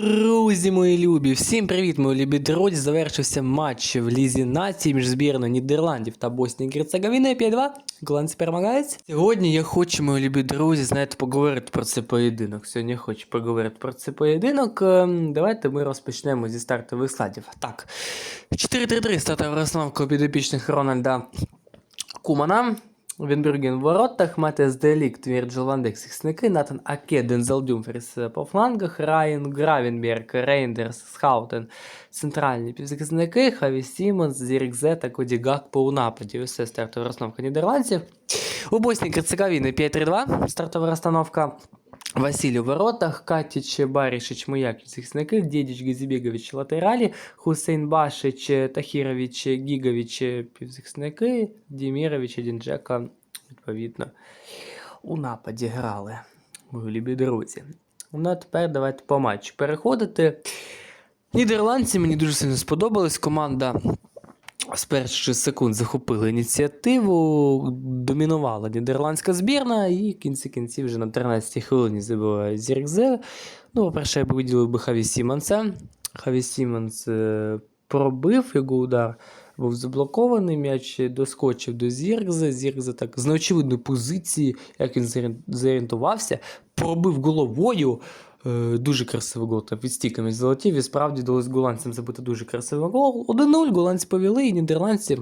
Друзі мої любі, всім привіт, мої любі друзі. Завершився матч в Лізі нації між збірною Нідерландів та Боснії і Герцеговини 5-2. Голландці перемагають. Сьогодні я хочу, мої любі друзі, знаєте, поговорити про цей поєдинок. Сьогодні я хочу поговорити про цей поєдинок. Ем, Давайте ми розпочнемо зі стартових складів. Так, 4-3-3 стартова розстановка підопічних Рональда Кумана. Вінберген в воротах, Матес Делікт, Вірджил Ван Дек, захисники, Натан Аке, Дензел Дюмфріс по флангах, Райан Гравенберг, Рейндерс, Схаутен, центральні півзахисники, Хаві Сімонс, Зіркзе та Коді Гакпо у нападі. Усе стартова розстановка нідерландців. У Боснії Герцеговіни 5-3-2, стартова розстановка. Василь у воротах, Катіч, Барішич, Муякіч, захисники, Дєдіч, Газібегович, латералі, Хусейн Башич, Тахірович, Гігович, півзахисники, Дімірович, Дінджека, відповідно, у нападі грали. Мої любі друзі. Ну а тепер давайте по матчу переходити. Нідерландці мені дуже сильно сподобались. Команда з перших секунд захопила ініціативу, домінувала нідерландська збірна, і в кінці кінців вже на 13-й хвилині забиває Зіркзе. Ну, по-перше, я виділив би Хаві Сімонса. Хаві Сімонс е, пробив його удар. Був заблокований, м'яч доскочив до Зіркзе. Зіркзе так з неочевидної позиції, як він зорієнтувався, пробив головою. Е, Дуже красивий гол там від стіками золотів. І справді вдалося голландцям забити дуже красивий гол. 1-0 голландці повели, і нідерландці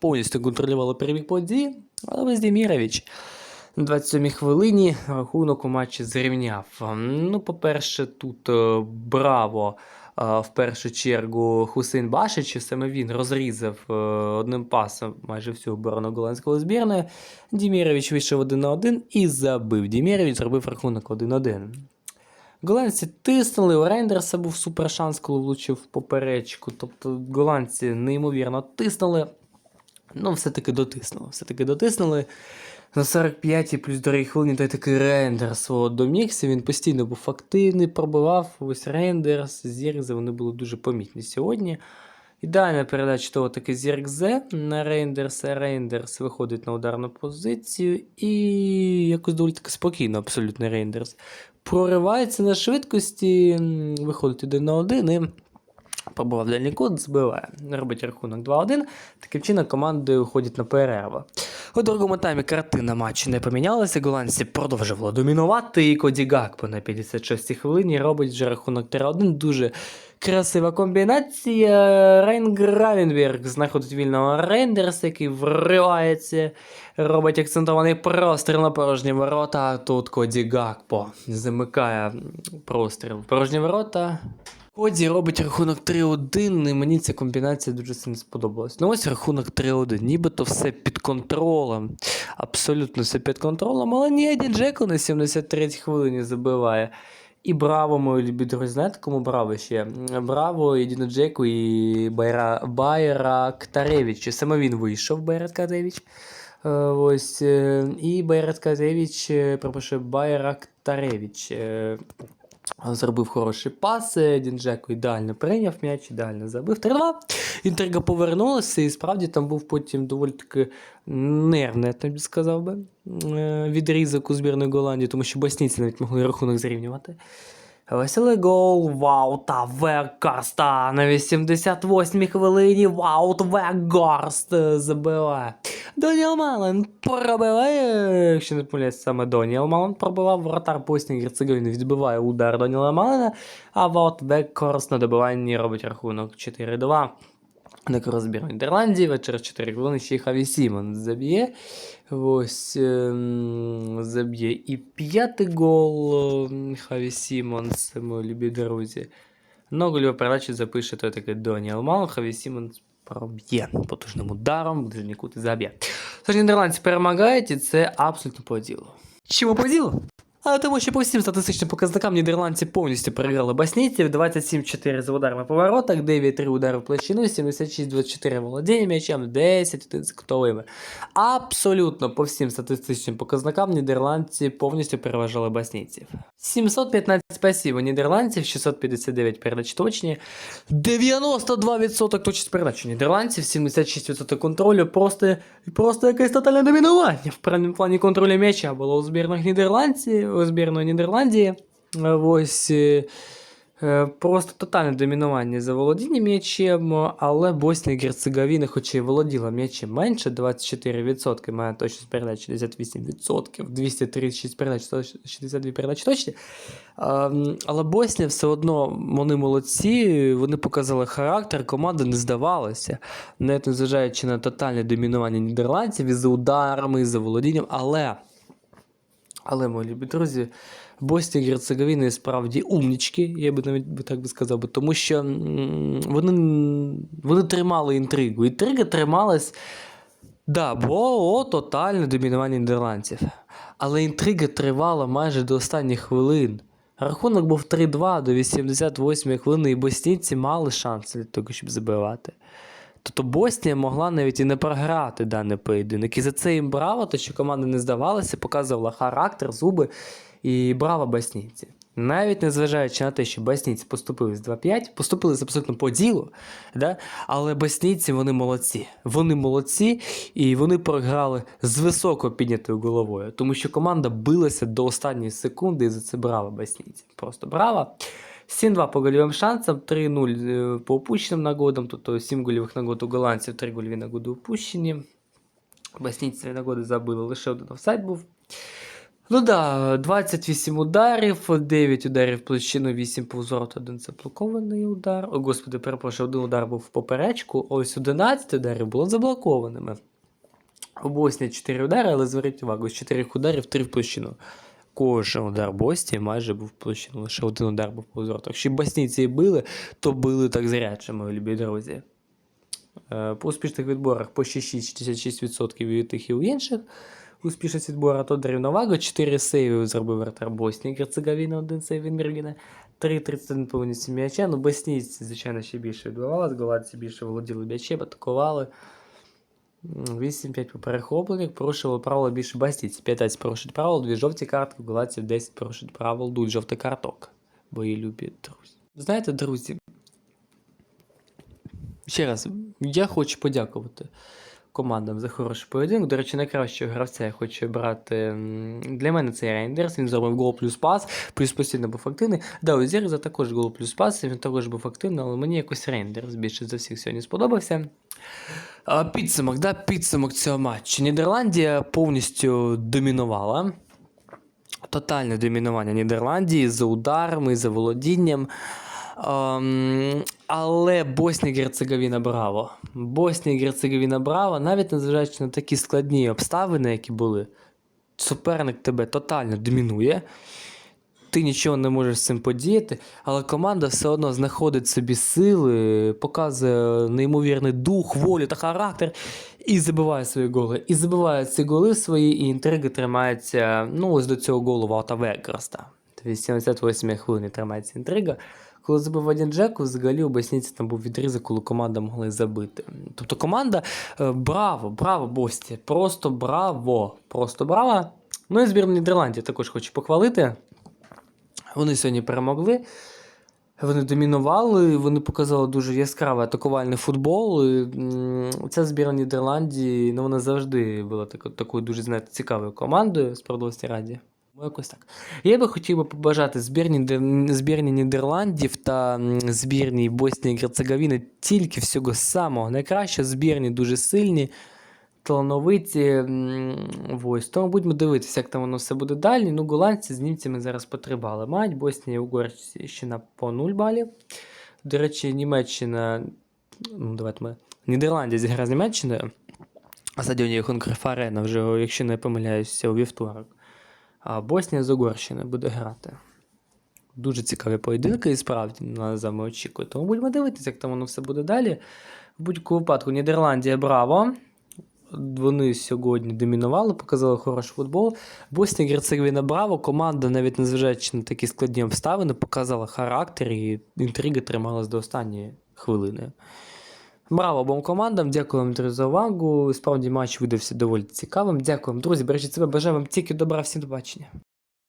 повністю контролювали перебіг події, але Вездімірович на 27-й хвилині рахунок у матчі зрівняв. Ну, по-перше, тут е, браво. е, В першу чергу Хусейн Башич, саме він розрізав одним пасом майже всю оборону голландської збірної. Дімірович вийшов 1 на 1 і забив. Дімірович зробив рахунок 1-1. Голландці тиснули, у Рейндерса був супер шанс, коли влучив поперечку. Тобто голландці неймовірно тиснули. Ну, все-таки дотиснули. Все-таки дотиснули. На 45-й плюс дорогі хвилині той такий рендер свого домігся. Він постійно був активний, пробивав. Ось рендерс, зірзи, вони були дуже помітні сьогодні. Ідеальна передача того таки Зіркзе на Рейндерса. Рейндерс виходить на ударну позицію і якось доволі таки спокійно, абсолютно Рейндерс. Проривається на швидкості, виходить один на один і пробував дальній кут, збиває. Робить рахунок 2-1. Таким чином команди уходять на перерву. У другому таймі картина матчу не помінялася. Голландці продовжували домінувати. І Коді Гакпо на 56-й хвилині робить вже рахунок 3-1. Дуже красива комбінація. Рейн Гравенберг знаходить вільного Рейндерса, який вривається. Робить акцентований простріл на порожні ворота. Тут Коді Гакпо замикає простріл порожні ворота. Коді робить рахунок 3-1, і мені ця комбінація дуже сильно сподобалась. Ну ось рахунок 3-1, нібито все під контролем. Абсолютно все під контролем, але ні, один Джеко на 73-й хвилині забиває. І браво, мої любі друзі. Знаєте, кому браво ще? Браво, і Діно Джеку, і Байра... Байрактаревич. Саме він вийшов, Байрактаревич. Е, Ось, е, і Байрактаревич, пропише Байрактаревич. Зробив хороший паси, Дінджеко ідеально прийняв м'яч, ідеально забив. 3-2. Інтрига повернулася, і справді там був потім доволі таки нервний, я тобі сказав би, е, відрізок у збірної Голландії, тому що боснійці навіть могли рахунок зрівнювати. Веселий гол Ваута Вегарста на 88-й хвилині Ваут Вегарст е, забиває. Доніел Мален пробиває, якщо не помиляюсь, саме Доніел Мален пробивав, вратар Боснії Герцеговини відбиває удар Доніела Малена, а Ваут Вегарст на добиванні робить рахунок 4-2. На розбір Нідерландів, а через 4 хвилини ще й Хаві Сімон заб'є. Ось ем, заб'є і п'ятий гол ем, Хаві Сімонс, мої любі друзі. Ну, гольову передачу запише той такий Доніел Мал, Хаві Сімонс проб'є потужним ударом, ближній кут заб'є. Тож нідерландці перемагають, і це абсолютно по. Чому по? Але тому, що по всім статистичним показникам нідерландці повністю переграли боснійців, 27-4 за ударами по воротах, 9-3 удари в площину, 76-24 володіння м'ячем, 10 з кутовими. Абсолютно по всім статистичним показникам нідерландці повністю переважали боснійців. 715 пасів у нідерландців, 659 передач точні, 92% точність передач у нідерландців, 76% контролю, просто, просто якесь тотальне домінування. В певному плані контролю м'яча було у збірних Нідерландців, у збірної Нідерландії. Ось. е, Е, Просто тотальне домінування за володінням м'ячем, але Боснія і Герцеговіна, хоч і володіла м'ячем менше, 24%, має точність передач 68%, 236 передач, 162 передачі точні. Ем, Але Боснія все одно, вони молодці, вони показали характер, команда не здавалася, навіть незважаючи на тотальне домінування нідерландців і за ударами, і за володінням, але. Але, мої любі друзі, Боснія і Герцеговіна і справді умнічки, я би навіть так би сказав, тому що вони, вони тримали інтригу. Інтрига трималась, да, було тотальне домінування нідерландців. Але інтрига тривала майже до останніх хвилин. Рахунок був 3-2 до 88 хвилини, і боснійці мали шанс для того, щоб забивати. Тобто Боснія могла навіть і не програти даний поєдинок. І за це їм браво, то що команда не здавалася, показувала характер, зуби і браво боснійці. Навіть незважаючи на те, що боснійці поступили з 2-5, поступили абсолютно по ділу, да? але боснійці вони молодці. Вони молодці, і вони програли з високо піднятою головою, тому що команда билася до останньої секунди, і за це браво боснійці. Просто браво. 7-2 по гольовим шансам, 3-0 е, по упущеним нагодам, тобто 7 гольових нагод у голландців, 3 гольові нагоди упущені. Боснійці нагоди забили, лише один офсайд був. Ну да, 28 ударів, 9 ударів площину, 8 повзорот, один заблокований удар. О, господи, перепрошую, один удар був в поперечку, ось 11 ударів було заблокованими. У Боснії 4 удари, але зверніть увагу, з 4 ударів 3 в площину. Кожен удар Боснії майже був площину, лише один удар був по узору. Якщо боснійці і били, то били так зряче, мої любі друзі. Е, По успішних відборах по 66% і у тих і у інших. Успішність відбору то рівновага, 4 сейви зробив вратар Боснії, Герцеговіна, один сейв від Мергіна, 3-31 повністю м'яча. Ну, боснійці, звичайно, ще більше відбивалися, голландці більше володіли м'ячем, атакували. 8-5 по перехопленнях, порушили правила більше бастійці. 15 порушить правил, 2 жовті картки, голландців 10 порушить правил, дуть жовтий карток. Бої любі друзі. Знаєте, друзі, ще раз, я хочу подякувати командам за хороший поєдинок. До речі, найкращого гравця я хочу брати. Для мене це Рейндерс. Він зробив гол плюс пас, плюс постійно був активний. Да, у Зірза також гол плюс пас, він також був активний, але мені якось Рейндерс більше за всіх сьогодні сподобався. Підсумок, да, підсумок цього матчу. Нідерландія повністю домінувала. Тотальне домінування Нідерландії за ударами, за володінням. Ем, але Боснія Герцеговіна браво. Боснія Герцеговіна браво, навіть незважаючи на такі складні обставини, які були, суперник тебе тотально домінує. Ти нічого не можеш з цим подіяти, але команда все одно знаходить собі сили, показує неймовірний дух, волю та характер і забиває свої голи. І забиває ці голи свої, і інтриги тримаються ну, ось до цього голу Валта Векерста. 88 хвилини тримається інтрига. Коли забив один Джеку, взагалі Боснійці там був відрізок, коли команда могла забити. Тобто команда е, браво, браво, Бості. Просто браво. Просто браво. Ну і збірну Нідерландів також хочу похвалити. Вони сьогодні перемогли. Вони домінували, вони показали дуже яскравий атакувальний футбол. І, Ця збірна Нідерландії, ну, вона завжди була тако- такою дуже знаєте, цікавою командою Продовольстві Раді. Ну, якось так. Я би хотів би побажати збірні, збірні Нідерландів та збірні Боснії і Герцеговіни тільки всього самого найкращого. Збірні дуже сильні, талановиті. Ось. Тому будемо дивитися, як там воно все буде далі. Ну, голландці з німцями зараз по 3 бали мають. Боснія і Угорщина по 0 балів. До речі, Німеччина. Ну, давайте ми. Нідерландія зіграє з Німеччиною. На стадіоні Хункреф Арена вже, якщо не помиляюся, у вівторок. А Боснія з Угорщиною буде грати. Дуже цікаві поєдинки, і справді нас очікує. Тому будемо дивитися, як там воно все буде далі. В будь-якому випадку Нідерландія браво. Вони сьогодні домінували, показали хороший футбол. Боснія Герцеговіна браво. Команда, навіть незважаючи на такі складні обставини, показала характер і інтрига трималась до останньої хвилини. Браво обом командам, дякую вам друзі, за увагу. Справді матч видався доволі цікавим. Дякую вам, друзі. Бережіть себе, бажаю вам тільки добра, всім до бачення.